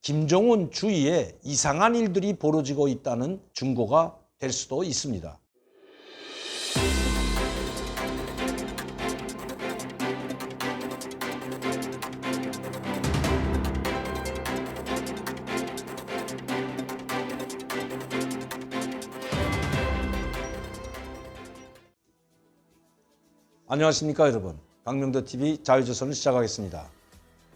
김정은 주위에 이상한 일들이 벌어지고 있다는 증거가 될 수도 있습니다. 안녕하십니까 여러분 박명도 TV 자유조선을 시작하겠습니다.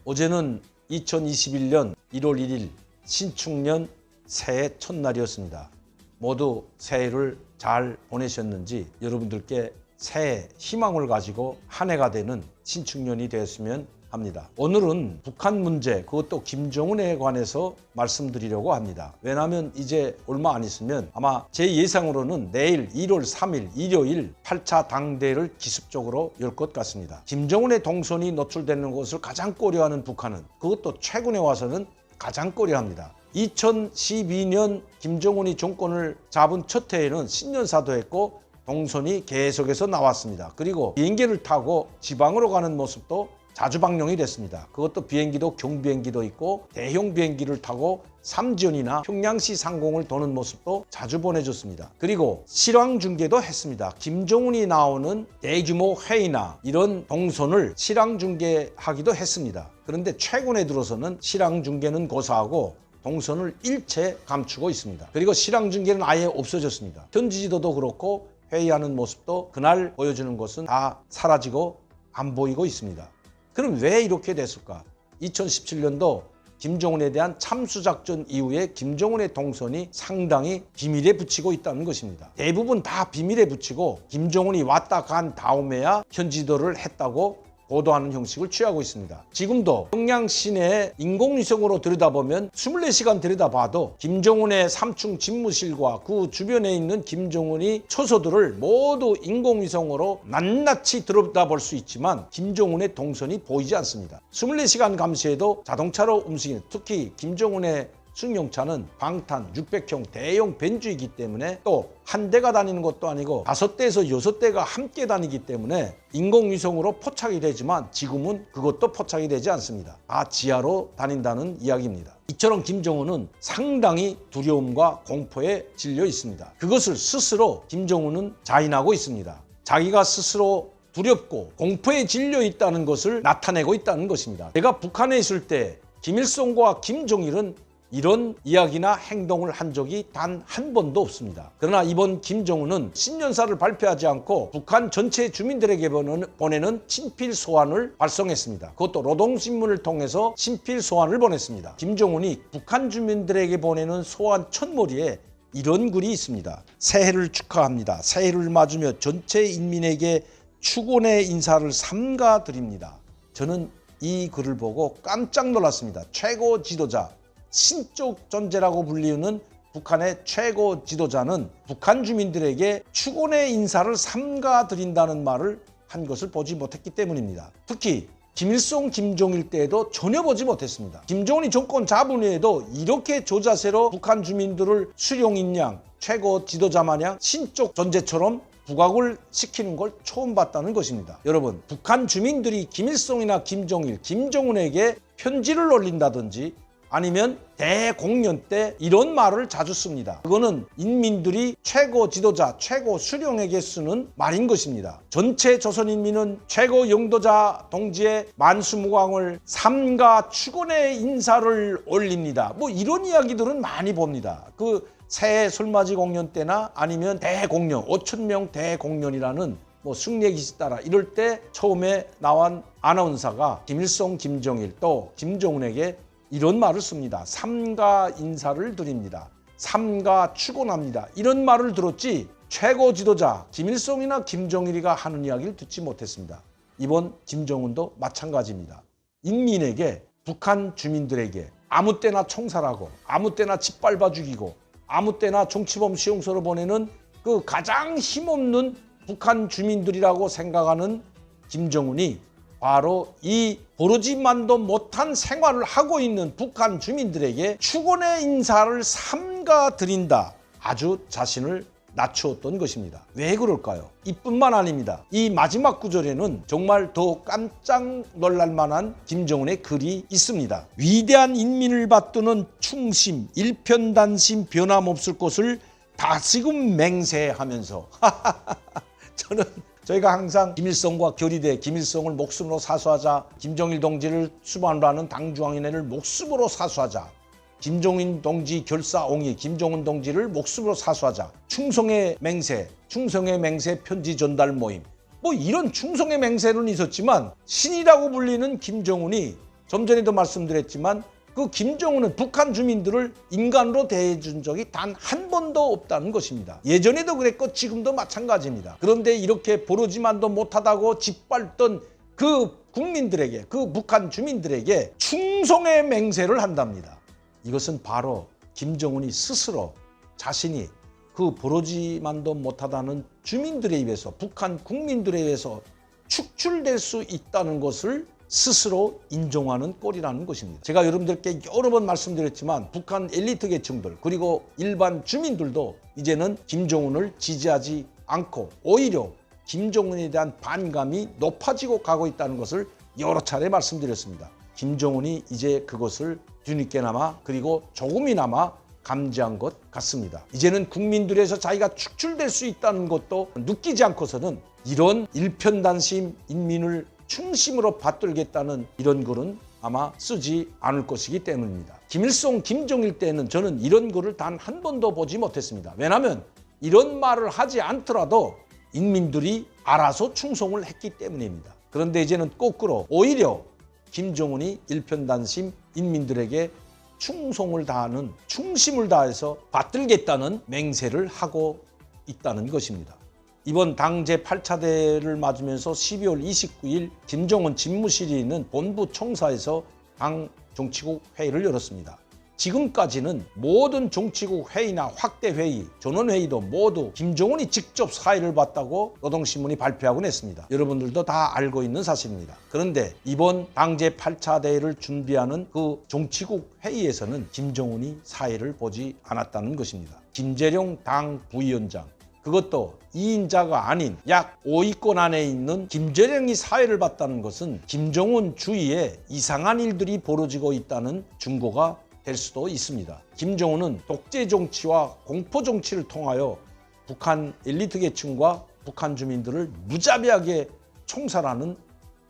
어제는 2021년 1월 1일 신축년 새해 첫날이었습니다. 모두 새해를 잘 보내셨는지 여러분들께 새해 희망을 가지고 한 해가 되는 신축년이 되었으면 합니다. 오늘은 북한 문제 그것도 김정은에 관해서 말씀드리려고 합니다. 왜냐하면 이제 얼마 안 있으면 아마 제 예상으로는 내일 1월 3일 일요일 8차 당대를 기습적으로 열 것 같습니다. 김정은의 동선이 노출되는 것을 가장 꺼려하는 북한은 그것도 최근에 와서는 가장 꺼려합니다. 2012년 김정은이 정권을 잡은 첫 해에는 신년사도 했고 동선이 계속해서 나왔습니다. 그리고 비행기를 타고 지방으로 가는 모습도 자주 방영이 됐습니다. 그것도 비행기도 경비행기도 있고 대형 비행기를 타고 삼지연이나 평양시 상공을 도는 모습도 자주 보내줬습니다. 그리고 실황 중계도 했습니다. 김정은이 나오는 대규모 회의나 이런 동선을 실황 중계하기도 했습니다. 그런데 최근에 들어서는 실황 중계는 고사하고 동선을 일체 감추고 있습니다. 그리고 실황 중계는 아예 없어졌습니다. 현지 지도도 그렇고 회의하는 모습도 그날 보여주는 것은 다 사라지고 안 보이고 있습니다. 그럼 왜 이렇게 됐을까? 2017년도 김정은에 대한 참수작전 이후에 김정은의 동선이 상당히 비밀에 붙이고 있다는 것입니다. 대부분 다 비밀에 붙이고 김정은이 왔다 간 다음에야 현지도를 했다고 보도하는 형식을 취하고 있습니다. 지금도 평양 시내 인공위성으로 들여다보면 24시간 들여다봐도 김정은의 3층 집무실과 그 주변에 있는 김정은이 초소들을 모두 인공위성으로 낱낱이 들여다볼 수 있지만 김정은의 동선이 보이지 않습니다. 24시간 감시에도 자동차로 움직이는 특히 김정은의 승용차는 방탄 600형 대형 벤츠이기 때문에 또 한 대가 다니는 것도 아니고 다섯 대에서 여섯 대가 함께 다니기 때문에 인공위성으로 포착이 되지만 지금은 그것도 포착이 되지 않습니다. 다 지하로 다닌다는 이야기입니다. 이처럼 김정은은 상당히 두려움과 공포에 질려 있습니다. 그것을 스스로 김정은은 자인하고 있습니다. 자기가 스스로 두렵고 공포에 질려 있다는 것을 나타내고 있다는 것입니다. 제가 북한에 있을 때 김일성과 김정일은 이런 이야기나 행동을 한 적이 단 한 번도 없습니다. 그러나 이번 김정은은 신년사를 발표하지 않고 북한 전체 주민들에게 보내는 친필 소환을 발송했습니다. 그것도 노동신문을 통해서 친필 소환을 보냈습니다. 김정은이 북한 주민들에게 보내는 소환 첫머리에 이런 글이 있습니다. 새해를 축하합니다. 새해를 맞으며 전체 인민에게 축원의 인사를 삼가 드립니다. 저는 이 글을 보고 깜짝 놀랐습니다. 최고 지도자 신적 존재라고 불리우는 북한의 최고 지도자는 북한 주민들에게 축원의 인사를 삼가 드린다는 말을 한 것을 보지 못했기 때문입니다. 특히 김일성, 김정일 때에도 전혀 보지 못했습니다. 김정은이 정권 잡은 후에도 이렇게 조자세로 북한 주민들을 수령인 양, 최고 지도자 마냥 신적 존재처럼 부각을 시키는 걸 처음 봤다는 것입니다. 여러분, 북한 주민들이 김일성이나 김정일, 김정은에게 편지를 올린다든지 아니면 대공연 때 이런 말을 자주 씁니다. 그거는 인민들이 최고 지도자, 최고 수령에게 쓰는 말인 것입니다. 전체 조선인민은 최고 영도자 동지의 만수무강을 삼가 축원의 인사를 올립니다. 뭐 이런 이야기들은 많이 봅니다. 그 새해 술맞이 공연 때나 아니면 대공연, 5천 명 대공연이라는 뭐 승례 기시 따라 이럴 때 처음에 나온 아나운서가 김일성, 김정일 또 김정은에게 이런 말을 씁니다. 삼가 인사를 드립니다. 삼가 축원합니다. 이런 말을 들었지 최고 지도자 김일성이나 김정일이가 하는 이야기를 듣지 못했습니다. 이번 김정은도 마찬가지입니다. 인민에게 북한 주민들에게 아무 때나 총살하고 아무 때나 짓밟아 죽이고 아무 때나 정치범 수용소로 보내는 그 가장 힘없는 북한 주민들이라고 생각하는 김정은이 바로 이 보르지만도 못한 생활을 하고 있는 북한 주민들에게 축원의 인사를 삼가 드린다. 아주 자신을 낮추었던 것입니다. 왜 그럴까요? 이뿐만 아닙니다. 이 마지막 구절에는 정말 더 깜짝 놀랄 만한 김정은의 글이 있습니다. 위대한 인민을 받드는 충심, 일편단심 변함없을 것을 다시금 맹세하면서 저는 저희가 항상 김일성과 결의돼 김일성을 목숨으로 사수하자 김정일 동지를 수반으로 하는 당중앙위원회를 목숨으로 사수하자 김종인 동지 결사옹이 김종은 동지를 목숨으로 사수하자 충성의 맹세 충성의 맹세 편지 전달 모임. 뭐 이런 충성의 맹세는 있었지만 신이라고 불리는 김정은이 좀 전에도 말씀드렸지만 그 김정은은 북한 주민들을 인간으로 대해준 적이 단 한 번도 없다는 것입니다. 예전에도 그랬고 지금도 마찬가지입니다. 그런데 이렇게 보르지만도 못하다고 짓밟던 그 국민들에게 그 북한 주민들에게 충성의 맹세를 한답니다. 이것은 바로 김정은이 스스로 자신이 그 보러지만도 못하다는 주민들에 의해서 북한 국민들에 의해서 축출될 수 있다는 것을 스스로 인정하는 꼴이라는 것입니다. 제가 여러분들께 여러 번 말씀드렸지만 북한 엘리트 계층들 그리고 일반 주민들도 이제는 김정은을 지지하지 않고 오히려 김정은에 대한 반감이 높아지고 가고 있다는 것을 여러 차례 말씀드렸습니다. 김정은이 이제 그것을 뒤늦게나마 그리고 조금이나마 감지한 것 같습니다. 이제는 국민들에서 자기가 축출될 수 있다는 것도 느끼지 않고서는 이런 일편단심 인민을 충심으로 받들겠다는 이런 글은 아마 쓰지 않을 것이기 때문입니다. 김일성, 김정일 때는 저는 이런 글을 단 한 번도 보지 못했습니다. 왜냐하면 이런 말을 하지 않더라도 인민들이 알아서 충성을 했기 때문입니다. 그런데 이제는 거꾸로 오히려 김정은이 일편단심 인민들에게 충성을 다하는 충심을 다해서 받들겠다는 맹세를 하고 있다는 것입니다. 이번 당 제8차대를 맞으면서 12월 29일 김정은 집무실이 있는 본부 총사에서 당 정치국 회의를 열었습니다. 지금까지는 모든 정치국 회의나 확대 회의, 전원 회의도 모두 김정은이 직접 사의를 받다고 노동신문이 발표하곤 했습니다. 여러분들도 다 알고 있는 사실입니다. 그런데 이번 당제 8차 대회를 준비하는 그 정치국 회의에서는 김정은이 사의를 보지 않았다는 것입니다. 김재룡 당 부위원장 그것도 2인자가 아닌 약 5위권 안에 있는 김재령이 사회를 봤다는 것은 김정은 주위에 이상한 일들이 벌어지고 있다는 증거가 될 수도 있습니다. 김정은은 독재 정치와 공포 정치를 통하여 북한 엘리트 계층과 북한 주민들을 무자비하게 총살하는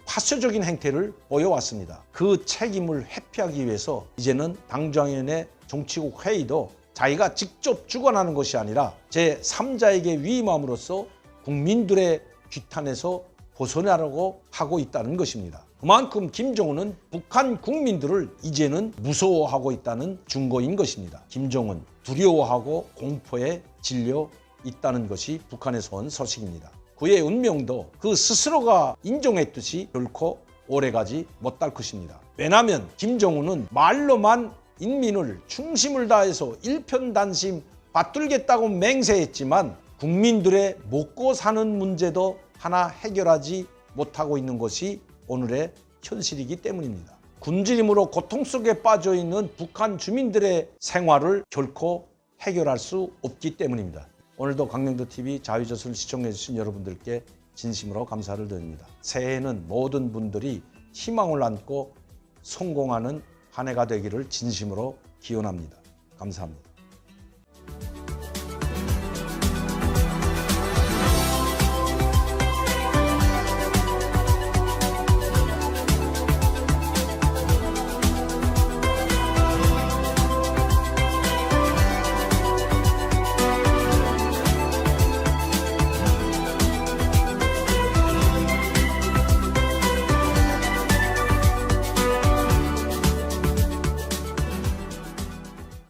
파쇼적인 행태를 보여왔습니다. 그 책임을 회피하기 위해서 이제는 당정위원회 정치국 회의도 자기가 직접 주관하는 것이 아니라 제3자에게 위임함으로써 국민들의 규탄에서 벗어나려고 하고 있다는 것입니다. 그만큼 김정은은 북한 국민들을 이제는 무서워하고 있다는 증거인 것입니다. 김정은 두려워하고 공포에 질려 있다는 것이 북한에서 온 소식입니다. 그의 운명도 그 스스로가 인정했듯이 결코 오래가지 못할 것입니다. 왜냐하면 김정은은 말로만 인민을 충심을 다해서 일편단심 받들겠다고 맹세했지만 국민들의 먹고 사는 문제도 하나 해결하지 못하고 있는 것이 오늘의 현실이기 때문입니다. 굶주림으로 고통 속에 빠져 있는 북한 주민들의 생활을 결코 해결할 수 없기 때문입니다. 오늘도 강명도 TV 자유조선을 시청해 주신 여러분들께 진심으로 감사를 드립니다. 새해에는 모든 분들이 희망을 안고 성공하는 한 해가 되기를 진심으로 기원합니다. 감사합니다.